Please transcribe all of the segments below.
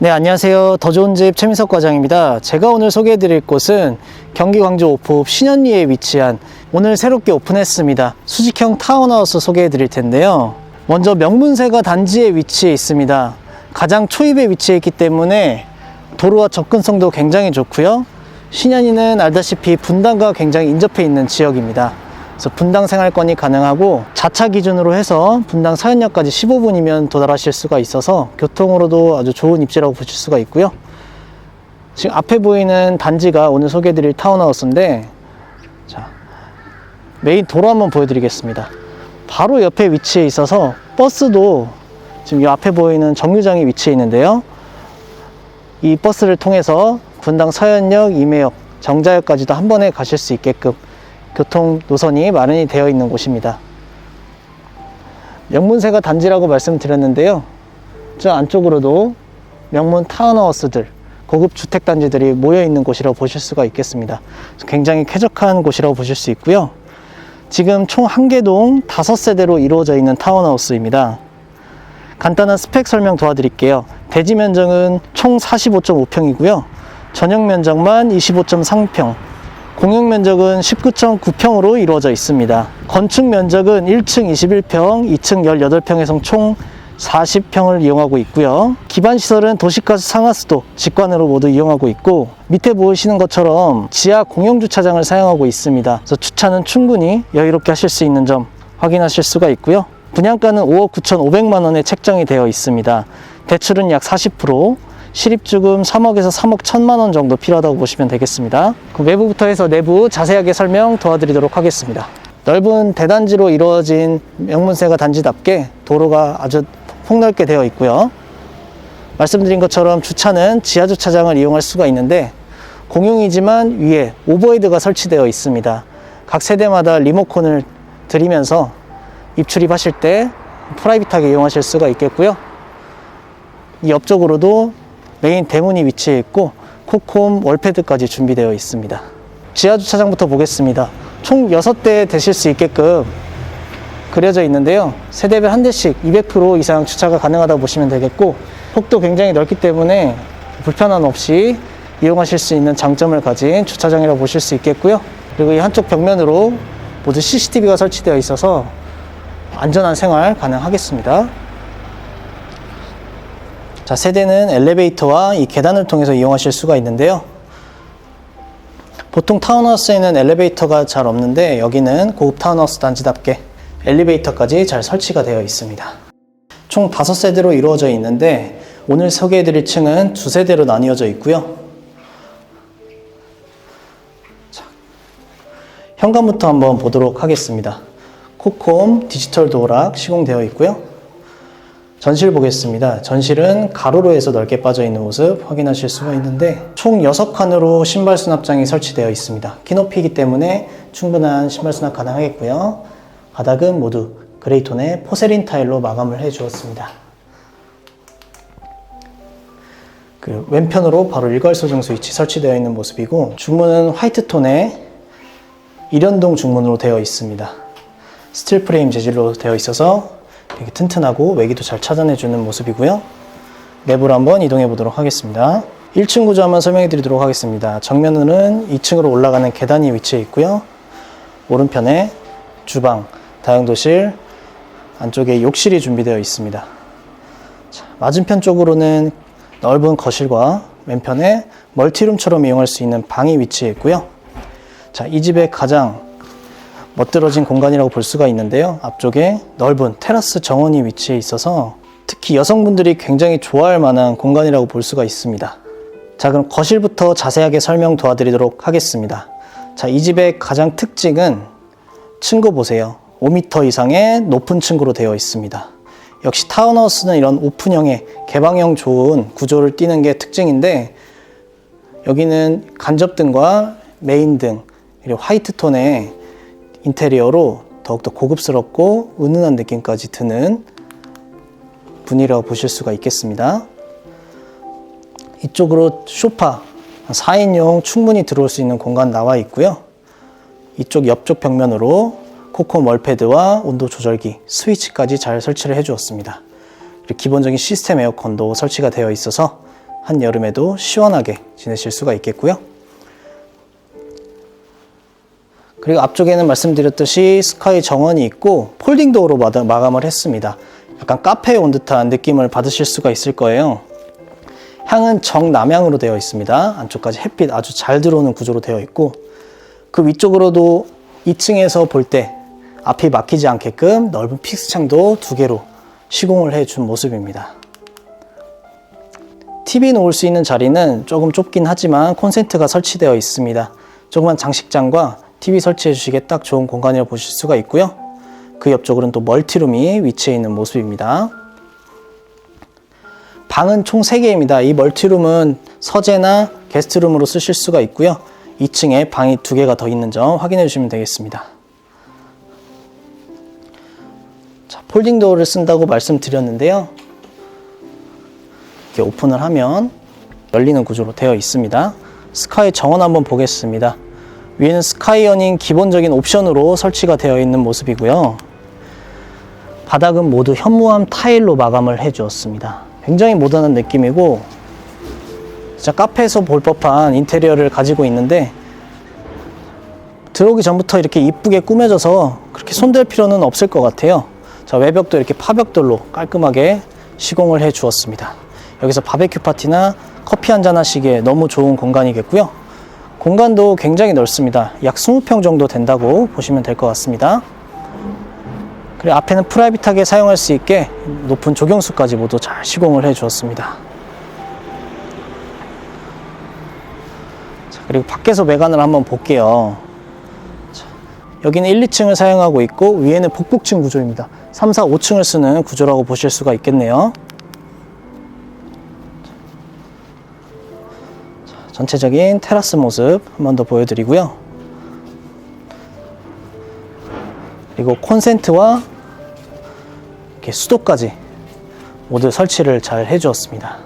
네, 안녕하세요. 더 좋은 집 최민석 과장입니다. 제가 오늘 소개해 드릴 곳은 경기 광주 오포읍 신현리에 위치한 오늘 새롭게 오픈했습니다. 수직형 타운하우스 소개해 드릴 텐데요. 먼저 명문세가 단지에 위치해 있습니다. 가장 초입에 위치해 있기 때문에 도로와 접근성도 굉장히 좋고요. 신현리는 알다시피 분당과 굉장히 인접해 있는 지역입니다. 그래서 분당 생활권이 가능하고 자차 기준으로 해서 분당 사연역까지 15분이면 도달하실 수가 있어서 교통으로도 아주 좋은 입지라고 보실 수가 있고요. 지금 앞에 보이는 단지가 오늘 소개해드릴 타운하우스인데 자 메인 도로 한번 보여드리겠습니다. 바로 옆에 위치해 있어서 버스도 지금 이 앞에 보이는 정류장에 위치해 있는데요. 이 버스를 통해서 분당 서현역, 임해역, 정자역까지도 한 번에 가실 수 있게끔 교통 노선이 마련이 되어 있는 곳입니다. 명문세가 단지라고 말씀드렸는데요. 저 안쪽으로도 명문 타운하우스들, 고급 주택 단지들이 모여 있는 곳이라고 보실 수가 있겠습니다. 굉장히 쾌적한 곳이라고 보실 수 있고요. 지금 총 한 개동 다섯 세대로 이루어져 있는 타운하우스입니다. 간단한 스펙 설명 도와드릴게요. 대지 면적은 총 45.5평이고요. 전용 면적만 25.3평, 공용 면적은 19.9평으로 이루어져 있습니다. 건축 면적은 1층 21평, 2층 18평에서 총 40평을 이용하고 있고요. 기반 시설은 도시가스 상하수도 직관으로 모두 이용하고 있고 밑에 보이시는 것처럼 지하 공용 주차장을 사용하고 있습니다. 그래서 주차는 충분히 여유롭게 하실 수 있는 점 확인하실 수가 있고요. 분양가는 5억 9,500만 원에 책정이 되어 있습니다. 대출은 약 40%, 실입주금 3억에서 3억 1천만 원 정도 필요하다고 보시면 되겠습니다. 그럼 외부부터 해서 내부 자세하게 설명 도와드리도록 하겠습니다. 넓은 대단지로 이루어진 명문세가 단지답게 도로가 아주 폭넓게 되어 있고요. 말씀드린 것처럼 주차는 지하 주차장을 이용할 수가 있는데 공용이지만 위에 오버헤드가 설치되어 있습니다. 각 세대마다 리모컨을 들이면서 입출입하실 때 프라이빗하게 이용하실 수가 있겠고요. 이 옆쪽으로도 메인 대문이 위치해 있고 코콤 월패드까지 준비되어 있습니다. 지하 주차장부터 보겠습니다. 총 6대 되실 수 있게끔 그려져 있는데요. 세대별 한 대씩 200% 이상 주차가 가능하다고 보시면 되겠고 폭도 굉장히 넓기 때문에 불편함 없이 이용하실 수 있는 장점을 가진 주차장이라고 보실 수 있겠고요. 그리고 이 한쪽 벽면으로 모두 CCTV가 설치되어 있어서 안전한 생활 가능하겠습니다. 자, 세대는 엘리베이터와 이 계단을 통해서 이용하실 수가 있는데요. 보통 타운하우스에는 엘리베이터가 잘 없는데 여기는 고급 타운하우스 단지답게 엘리베이터까지 잘 설치가 되어 있습니다. 총 5세대로 이루어져 있는데 오늘 소개해드릴 층은 두 세대로 나뉘어져 있고요. 자, 현관부터 한번 보도록 하겠습니다. 코콤 디지털 도어락 시공되어 있고요. 전실 보겠습니다. 전실은 가로로 해서 넓게 빠져 있는 모습 확인하실 수가 있는데 총 6칸으로 신발 수납장이 설치되어 있습니다. 키높이이기 때문에 충분한 신발 수납 가능하겠고요. 바닥은 모두 그레이톤의 포세린 타일로 마감을 해 주었습니다. 그 왼편으로 바로 일괄 소정 스위치 설치되어 있는 모습이고 중문은 화이트 톤의 일연동 중문으로 되어 있습니다. 스틸 프레임 재질로 되어 있어서 되게 튼튼하고 외기도 잘 찾아내주는 모습이고요. 내부로 한번 이동해 보도록 하겠습니다. 1층 구조 한번 설명해 드리도록 하겠습니다. 정면으로는 2층으로 올라가는 계단이 위치해 있고요. 오른편에 주방, 다용도실, 안쪽에 욕실이 준비되어 있습니다. 자, 맞은편 쪽으로는 넓은 거실과 왼편에 멀티룸처럼 이용할 수 있는 방이 위치해 있고요. 자, 이 집의 가장 멋들어진 공간이라고 볼 수가 있는데요. 앞쪽에 넓은 테라스 정원이 위치해 있어서 특히 여성분들이 굉장히 좋아할 만한 공간이라고 볼 수가 있습니다. 자, 그럼 거실부터 자세하게 설명 도와드리도록 하겠습니다. 자, 이 집의 가장 특징은 층고 보세요. 5m 이상의 높은 층고로 되어 있습니다. 역시 타운하우스는 이런 오픈형의 개방형 좋은 구조를 띠는 게 특징인데 여기는 간접등과 메인등 그리고 화이트 톤의 인테리어로 더욱더 고급스럽고 은은한 느낌까지 드는 분이라고 보실 수가 있겠습니다. 이쪽으로 소파 4인용 충분히 들어올 수 있는 공간 나와 있고요. 이쪽 옆쪽 벽면으로 코코 멀패드와 온도 조절기, 스위치까지 잘 설치를 해 주었습니다. 그리고 기본적인 시스템 에어컨도 설치가 되어 있어서 한여름에도 시원하게 지내실 수가 있겠고요. 그리고 앞쪽에는 말씀드렸듯이 스카이 정원이 있고 폴딩 도어로 마감을 했습니다. 약간 카페에 온 듯한 느낌을 받으실 수가 있을 거예요. 향은 정남향으로 되어 있습니다. 안쪽까지 햇빛 아주 잘 들어오는 구조로 되어 있고 그 위쪽으로도 2층에서 볼 때 앞이 막히지 않게끔 넓은 픽스 창도 두 개로 시공을 해준 모습입니다. TV 놓을 수 있는 자리는 조금 좁긴 하지만 콘센트가 설치되어 있습니다. 조그만 장식장과 TV 설치해 주시기에 딱 좋은 공간이라고 보실 수가 있고요. 그 옆쪽으로는 또 멀티룸이 위치해 있는 모습입니다. 방은 총 3개입니다. 이 멀티룸은 서재나 게스트룸으로 쓰실 수가 있고요. 2층에 방이 2개가 더 있는 점 확인해 주시면 되겠습니다. 자, 폴딩 도어를 쓴다고 말씀드렸는데요. 이렇게 오픈을 하면 열리는 구조로 되어 있습니다. 스카이 정원 한번 보겠습니다. 위에는 스카이어닝 기본적인 옵션으로 설치가 되어 있는 모습이고요. 바닥은 모두 현무암 타일로 마감을 해 주었습니다. 굉장히 모던한 느낌이고 진짜 카페에서 볼 법한 인테리어를 가지고 있는데 들어오기 전부터 이렇게 이쁘게 꾸며져서 그렇게 손댈 필요는 없을 것 같아요. 자, 외벽도 이렇게 파벽돌로 깔끔하게 시공을 해 주었습니다. 여기서 바베큐 파티나 커피 한잔 하시기에 너무 좋은 공간이겠고요. 공간도 굉장히 넓습니다. 약 20평 정도 된다고 보시면 될 것 같습니다. 그리고 앞에는 프라이빗하게 사용할 수 있게 높은 조경수까지 모두 잘 시공을 해 주었습니다. 자, 그리고 밖에서 외관을 한번 볼게요. 자, 여기는 1, 2층을 사용하고 있고 위에는 복복층 구조입니다. 3, 4, 5층을 쓰는 구조라고 보실 수가 있겠네요. 전체적인 테라스 모습 한 번 더 보여드리고요. 그리고 콘센트와 이렇게 수도까지 모두 설치를 잘 해주었습니다.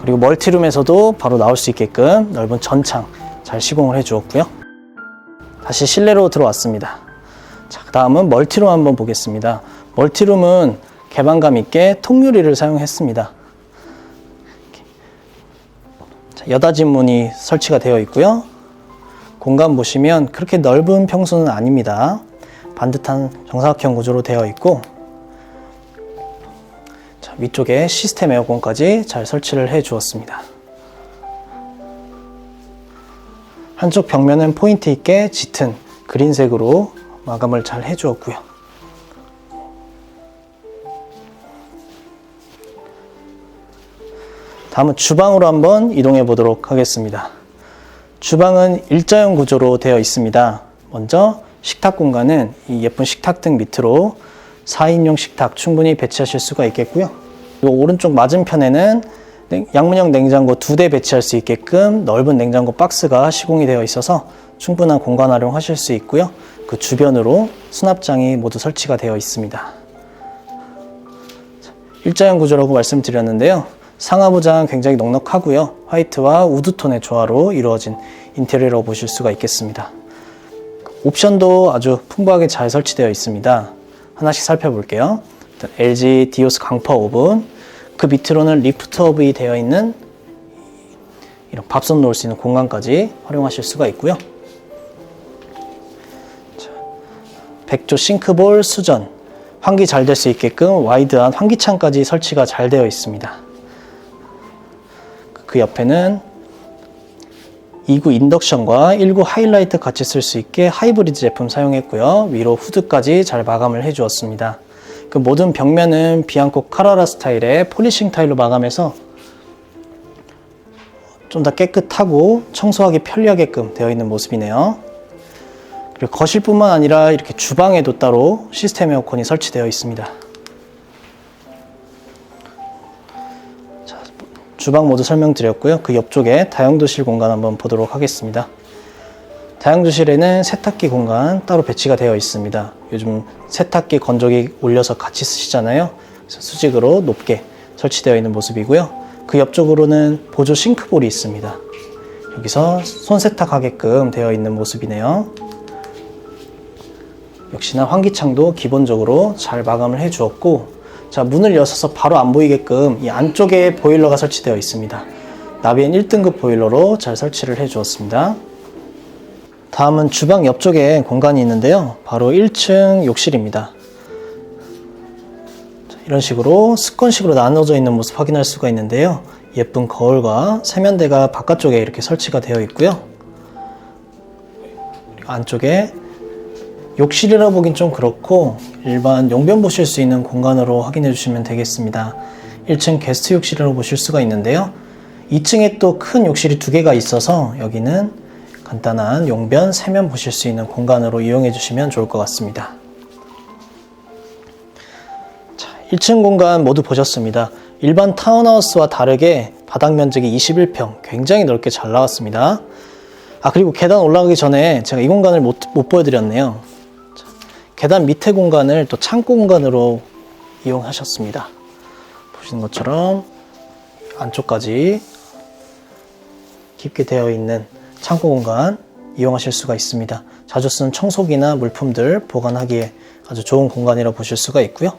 그리고 멀티룸에서도 바로 나올 수 있게끔 넓은 전창 잘 시공을 해주었고요. 다시 실내로 들어왔습니다. 자, 그 다음은 멀티룸 한번 보겠습니다. 멀티룸은 개방감 있게 통유리를 사용했습니다. 여닫이 문이 설치가 되어 있고요. 공간 보시면 그렇게 넓은 평수는 아닙니다. 반듯한 정사각형 구조로 되어 있고 자, 위쪽에 시스템 에어컨까지 잘 설치를 해 주었습니다. 한쪽 벽면은 포인트 있게 짙은 그린색으로 마감을 잘 해 주었고요. 다음은 주방으로 한번 이동해 보도록 하겠습니다. 주방은 일자형 구조로 되어 있습니다. 먼저 식탁 공간은 이 예쁜 식탁 등 밑으로 4인용 식탁 충분히 배치하실 수가 있겠고요. 그리고 오른쪽 맞은편에는 냉- 양문형 냉장고 두 대 배치할 수 있게끔 넓은 냉장고 박스가 시공이 되어 있어서 충분한 공간 활용하실 수 있고요. 그 주변으로 수납장이 모두 설치가 되어 있습니다. 자, 일자형 구조라고 말씀드렸는데요. 상하부장 굉장히 넉넉하고요. 화이트와 우드톤의 조화로 이루어진 인테리어라고 보실 수가 있겠습니다. 옵션도 아주 풍부하게 잘 설치되어 있습니다. 하나씩 살펴볼게요. LG 디오스 강파 오븐, 그 밑으로는 리프트업이 되어 있는 이런 밥솥 놓을 수 있는 공간까지 활용하실 수가 있고요. 자, 백조 싱크볼 수전, 환기 잘 될 수 있게끔 와이드한 환기창까지 설치가 잘 되어 있습니다. 그 옆에는 2구 인덕션과 1구 하이라이트 같이 쓸 수 있게 하이브리드 제품 사용했고요. 위로 후드까지 잘 마감을 해 주었습니다. 그 모든 벽면은 비앙코 카라라 스타일의 폴리싱 타일로 마감해서 좀 더 깨끗하고 청소하기 편리하게끔 되어 있는 모습이네요. 그리고 거실뿐만 아니라 이렇게 주방에도 따로 시스템 에어컨이 설치되어 있습니다. 주방 모두 설명드렸고요. 그 옆쪽에 다용도실 공간 한번 보도록 하겠습니다. 다용도실에는 세탁기 공간 따로 배치가 되어 있습니다. 요즘 세탁기 건조기 올려서 같이 쓰시잖아요. 그래서 수직으로 높게 설치되어 있는 모습이고요. 그 옆쪽으로는 보조 싱크볼이 있습니다. 여기서 손 세탁하게끔 되어 있는 모습이네요. 역시나 환기창도 기본적으로 잘 마감을 해 주었고 자 문을 여셔서 바로 안 보이게끔 이 안쪽에 보일러가 설치되어 있습니다. 나비엔 1등급 보일러로 잘 설치를 해 주었습니다. 다음은 주방 옆쪽에 공간이 있는데요. 바로 1층 욕실입니다. 자, 이런 식으로 습건식으로 나눠져 있는 모습 확인할 수가 있는데요. 예쁜 거울과 세면대가 바깥쪽에 이렇게 설치가 되어 있고요. 안쪽에 욕실이라 보긴 좀 그렇고 일반 용변 보실 수 있는 공간으로 확인해 주시면 되겠습니다. 1층 게스트 욕실이라고 보실 수가 있는데요. 2층에 또 큰 욕실이 두 개가 있어서 여기는 간단한 용변, 세면 보실 수 있는 공간으로 이용해 주시면 좋을 것 같습니다. 자, 1층 공간 모두 보셨습니다. 일반 타운하우스와 다르게 바닥 면적이 21평, 굉장히 넓게 잘 나왔습니다. 아, 그리고 계단 올라가기 전에 제가 이 공간을 못, 못 보여드렸네요. 자, 계단 밑에 공간을 또 창고 공간으로 이용하셨습니다. 보시는 것처럼 안쪽까지 깊게 되어 있는 창고 공간 이용하실 수가 있습니다. 자주 쓰는 청소기나 물품들 보관하기에 아주 좋은 공간이라 고 보실 수가 있고요.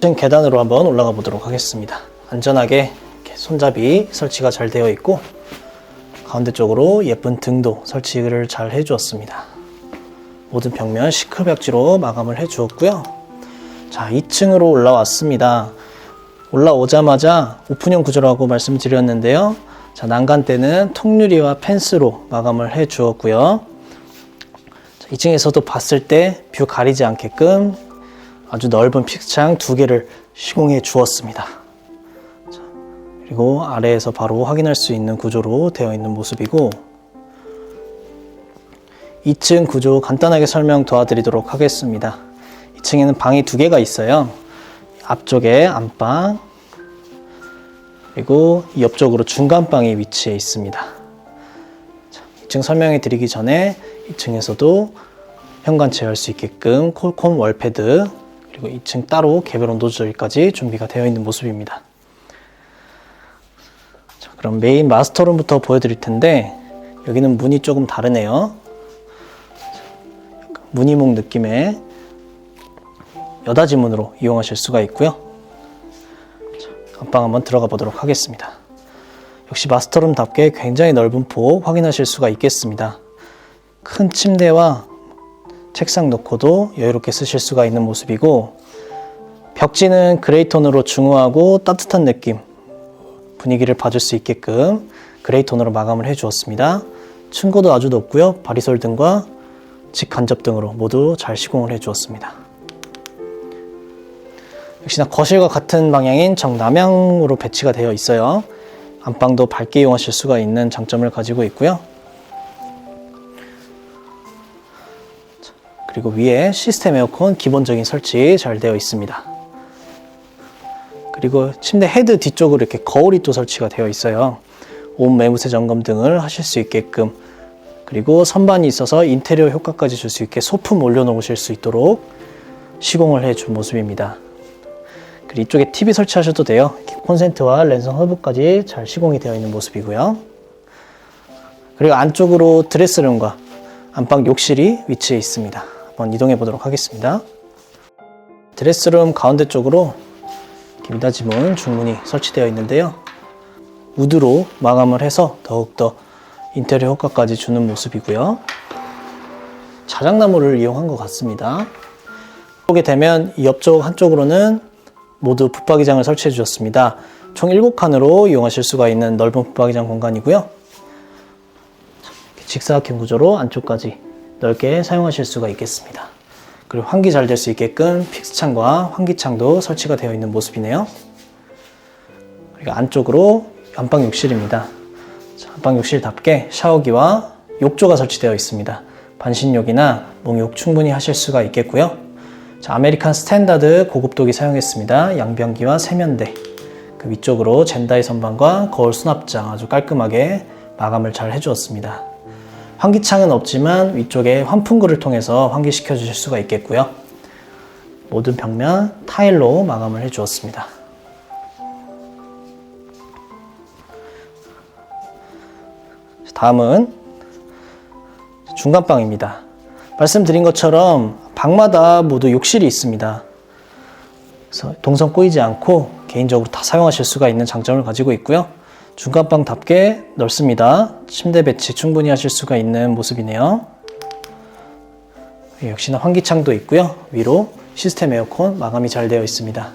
지금 계단으로 한번 올라가 보도록 하겠습니다. 안전하게 손잡이 설치가 잘 되어 있고 가운데 쪽으로 예쁜 등도 설치를 잘 해주었습니다. 모든 벽면 시크벽지로 마감을 해 주었고요. 자, 2층으로 올라왔습니다. 올라오자마자 오픈형 구조라고 말씀드렸는데요. 자, 난간대는 통유리와 펜스로 마감을 해 주었고요. 2층에서도 봤을 때 뷰 가리지 않게끔 아주 넓은 픽창 두 개를 시공해 주었습니다. 자, 그리고 아래에서 바로 확인할 수 있는 구조로 되어 있는 모습이고 2층 구조 간단하게 설명 도와드리도록 하겠습니다. 2층에는 방이 두 개가 있어요. 앞쪽에 안방, 그리고 이 옆쪽으로 중간방이 위치해 있습니다. 자, 2층 설명해 드리기 전에 2층에서도 현관 제어할 수 있게끔 콜콤 월패드 그리고 2층 따로 개별 온도 조절까지 준비가 되어 있는 모습입니다. 자, 그럼 메인 마스터룸부터 보여드릴 텐데 여기는 문이 조금 다르네요. 무늬목 느낌의 여닫이 문으로 이용하실 수가 있고요. 안방 한번 들어가 보도록 하겠습니다. 역시 마스터룸답게 굉장히 넓은 폭 확인하실 수가 있겠습니다. 큰 침대와 책상 놓고도 여유롭게 쓰실 수가 있는 모습이고 벽지는 그레이톤으로 중후하고 따뜻한 느낌 분위기를 봐줄 수 있게끔 그레이톤으로 마감을 해 주었습니다. 층고도 아주 높고요. 바리솔 등과 직간접 등으로 모두 잘 시공을 해 주었습니다. 역시나 거실과 같은 방향인 정남향으로 배치가 되어 있어요. 안방도 밝게 이용하실 수가 있는 장점을 가지고 있고요. 그리고 위에 시스템 에어컨 기본적인 설치 잘 되어 있습니다. 그리고 침대 헤드 뒤쪽으로 이렇게 거울이 또 설치가 되어 있어요. 온 매무새 점검 등을 하실 수 있게끔 그리고 선반이 있어서 인테리어 효과까지 줄 수 있게 소품 올려놓으실 수 있도록 시공을 해준 모습입니다. 그리고 이쪽에 TV 설치하셔도 돼요. 콘센트와 랜선 허브까지 잘 시공이 되어 있는 모습이고요. 그리고 안쪽으로 드레스룸과 안방 욕실이 위치해 있습니다. 한번 이동해 보도록 하겠습니다. 드레스룸 가운데 쪽으로 미닫이문 중문이 설치되어 있는데요. 우드로 마감을 해서 더욱더 인테리어 효과까지 주는 모습이고요. 자작나무를 이용한 것 같습니다. 보게 되면 이 옆쪽 한쪽으로는 모두 붙박이장을 설치해 주셨습니다. 총 7칸으로 이용하실 수가 있는 넓은 붙박이장 공간이고요. 직사각형 구조로 안쪽까지 넓게 사용하실 수가 있겠습니다. 그리고 환기 잘 될 수 있게끔 픽스창과 환기창도 설치가 되어 있는 모습이네요. 그리고 안쪽으로 안방 욕실입니다. 자, 안방 욕실답게 샤워기와 욕조가 설치되어 있습니다. 반신욕이나 목욕 충분히 하실 수가 있겠고요. 자, 아메리칸 스탠다드 고급도기 사용했습니다. 양변기와 세면대. 그 위쪽으로 젠다이 선반과 거울 수납장 아주 깔끔하게 마감을 잘 해주었습니다. 환기창은 없지만 위쪽에 환풍구를 통해서 환기시켜 주실 수가 있겠고요. 모든 벽면 타일로 마감을 해 주었습니다. 다음은 중간방입니다. 말씀드린 것처럼 방마다 모두 욕실이 있습니다. 그래서 동선 꼬이지 않고 개인적으로 다 사용하실 수가 있는 장점을 가지고 있고요. 중간방답게 넓습니다. 침대 배치 충분히 하실 수가 있는 모습이네요. 역시나 환기창도 있고요. 위로 시스템 에어컨 마감이 잘 되어 있습니다.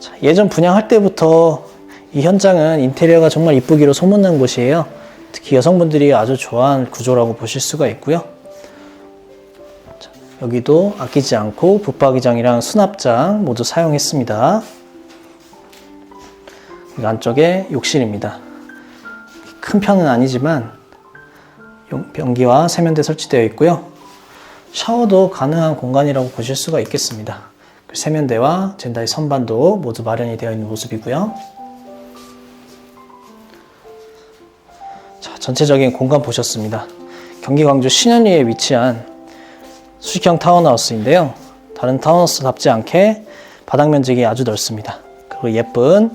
자, 예전 분양할 때부터 이 현장은 인테리어가 정말 이쁘기로 소문난 곳이에요. 특히 여성분들이 아주 좋아하는 구조라고 보실 수가 있고요. 자, 여기도 아끼지 않고 붙박이장이랑 수납장 모두 사용했습니다. 이 안쪽에 욕실입니다. 큰 편은 아니지만 용- 변기와 세면대 설치되어 있고요. 샤워도 가능한 공간이라고 보실 수가 있겠습니다. 그 세면대와 젠다이 선반도 모두 마련이 되어 있는 모습이고요. 전체적인 공간 보셨습니다. 경기 광주 신현리에 위치한 수직형 타운하우스인데요. 다른 타운하우스답지 않게 바닥 면적이 아주 넓습니다. 그리고 예쁜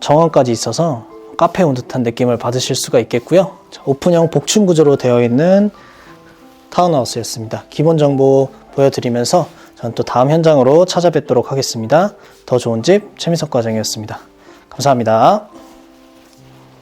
정원까지 있어서 카페 온 듯한 느낌을 받으실 수가 있겠고요. 자, 오픈형 복층 구조로 되어 있는 타운하우스였습니다. 기본 정보 보여드리면서 저는 또 다음 현장으로 찾아뵙도록 하겠습니다. 더 좋은 집 최민석 과장이었습니다. 감사합니다.